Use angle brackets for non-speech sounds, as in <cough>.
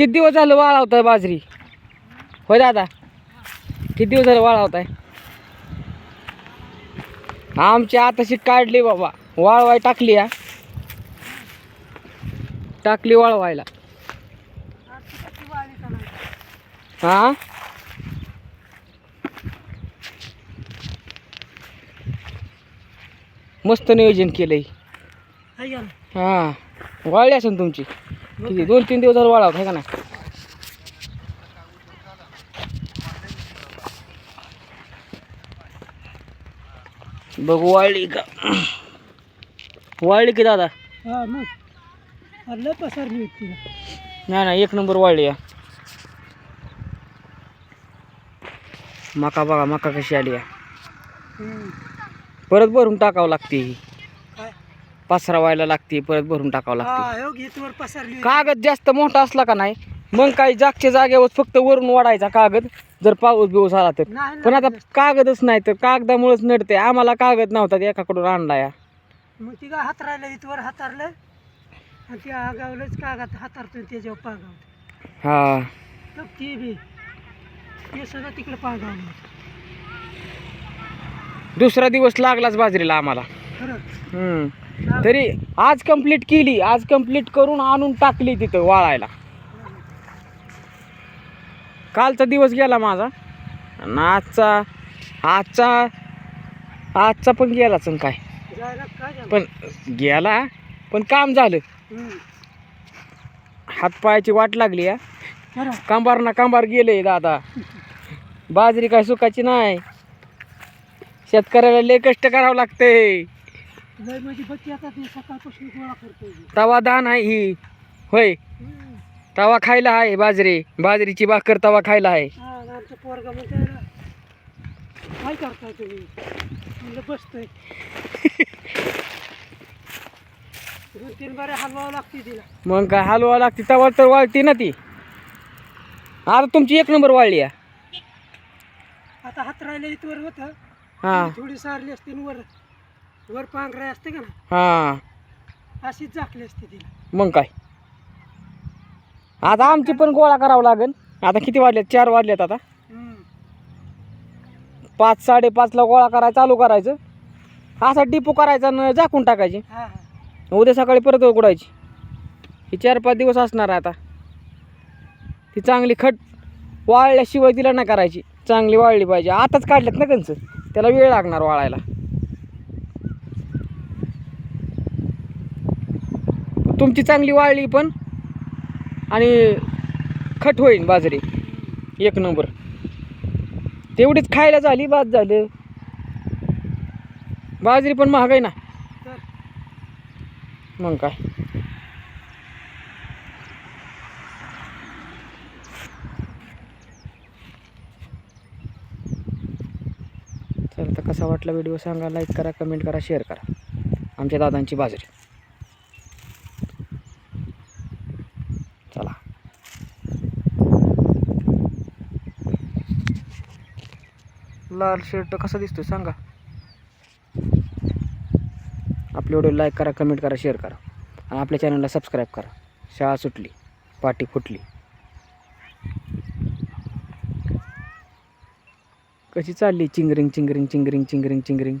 किती दिवस झालं वाळवताय बाजरी? होय दादा. किती दिवस झालं वाळवताय आमची आताशी काढली बाबा. वाळवाय टाकली हा. टाकली वाळवायला हा? मस्त नियोजन केलंय. हा. वाळली असेल तुमची. किती? दोन तीन दिवस झालं वाळावत आहे का ना बघू वाळली का? वाळली की दादा? हा मग. लय पसरली होती नाही नाही एक नंबर वाळली या. मका बघा मका कशी आली या. परत भरून टाकावं लागते ही. पाचरा व्हायला लागते परत भरून टाकावं लागते. हा. कागद जास्त मोठा असला का नाही मग काही जागच्या जागेवर फक्त वरून वाढायचा कागद जर पाऊस बिऊस आला तर. पण आता. कागदच नाही तर कागदामुळेच नडते आम्हाला कागद नव्हता एकाकडून आणला या. मग ती काय हातरायला इथवर हातारलं आणि ते आगावलंच कागद हातारतो त्याच्यावर पागावत हा. तर ते बी ते सगळं तिकडे पागावलं दुसरा दिवस लागलाच बाजरीला आम्हाला. खरंच. तरी आज कंप्लीट केली आज कंप्लीट करून आणून टाकली तिथं वाळायला. कालचा दिवस गेला माझा. आणि आजचा आजचा आजचा पण गेलाच काय. पण गेला पण काम झालं. हातपायाची वाट लागली या कांबार ना कांबार गेले दादा. बाजरी काय सुखाची नाही. शेतकऱ्याला लय कष्ट करावं लागते लय बच्ची आता ते सकाळपासून गोळा करतोय तवा दान आहे ही. होय. हम्म. तवा खायला आहे बाजरी. बाजरीची भाकर तवा खायला आहे. हा आणि आमचं पोरगा म्हणते "अरे, काय करताय तुम्ही? म्हणलं बसतोय. <laughs> दोन तीन बारे हलवावं लागते तिला. मग काय हलवा लागते तवा तर वाळती ना ती. आता तुमची एक नंबर वाळली आहे. आता हात राहिले इथवर होतं. हा. थोडी सारली असते आणि वर. वर पांघराय असते का ना? हा. अशीच झाकली असते तिला. मग काय? आता आमची पण गोळा करावं लागेल. आता किती वाजल्यात चार वाजल्यात आता. हम्म. पाच साडेपाचला गोळा करायचा चालू करायचं. असा डिपो करायचा आणि झाकून टाकायची. हा हा. उद्या सकाळी परत उघडायची. ही चार पाच दिवस असणार आहे आता. ती चांगली खट वाळल्याशिवाय तिला नाही करायची. चांगली वाळली पाहिजे. आताच काढल्यात ना कंच त्याला वेळ लागणार वाळायला. तुमची चांगली वाळली पण. आणि खट होईल बाजरी. एक नंबर. तेवढीच खायला झाली बाद झालं. बाजरी पण महाग आहे ना. मग काय? चल तर कसा वाटला व्हिडिओ सांगा लाईक करा कमेंट करा शेअर करा. आमच्या दादांची बाजरी चला लाल शर्ट कसा दिसतोय सांगा. आपले व्हिडिओ लाईक करा कमेंट करा शेअर करा. आणि आपल्या चॅनलला सबस्क्राईब करा. शाळा सुटली पाठी फुटली. कशी चालली? चिंगरिंग चिंगरिंग चिंगरिंग चिंगरिंग चिंगरिंग.